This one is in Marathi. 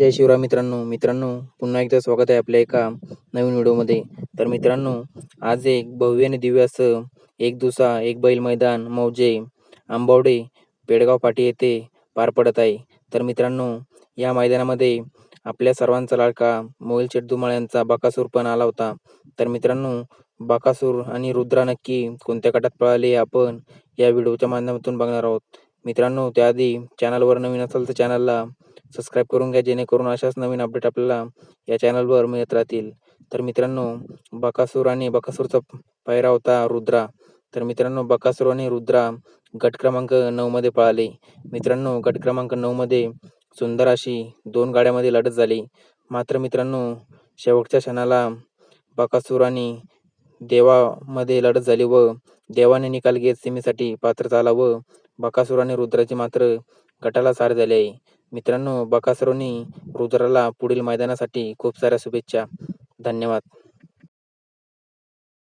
जय शिवराय मित्रांनो. मित्रांनो पुन्हा एकदा स्वागत आहे आपल्या एका नवीन व्हिडिओमध्ये. तर मित्रांनो आज एक भव्य आणि दिव्य असं एक दुसा एक बैल मैदान मौजे आंबवडे पेडगाव पाटी येथे पार पडत आहे. तर मित्रांनो या मैदानामध्ये आपल्या सर्वांचा लाडका मोहिल शेठ यांचा बाकासूर पण आला होता. तर मित्रांनो बाकासूर आणि रुद्रा नक्की कोणत्या गटात पळाले आपण या व्हिडिओच्या माध्यमातून बघणार आहोत. मित्रांनो त्याआधी चॅनलवर नवीन असाल तर चॅनलला सबस्क्राईब करून घ्या जेणेकरून अशाच नवीन अपडेट आपल्याला या चॅनलवर मिळत राहतील. तर मित्रांनो बकासूर आणि बकासूरचा पायरा होता रुद्रा. तर मित्रांनो बकासूर आणि रुद्रा गट क्रमांक नऊमध्ये पळाले. मित्रांनो गट क्रमांक नऊमध्ये सुंदर अशी दोन गाड्यामध्ये लढत झाली. मात्र मित्रांनो शेवटच्या क्षणाला बकासूर आणि देवामध्ये लढत झाली व देवाने निकाल घेत सीमेसाठी पात्र झाला व बकासूर आणि रुद्राची मात्र गटाला सार झाले आहे मित्रांनो बकासुरांनी रुद्राला पुढील मैदानासाठी खूप साऱ्या शुभेच्छा. धन्यवाद.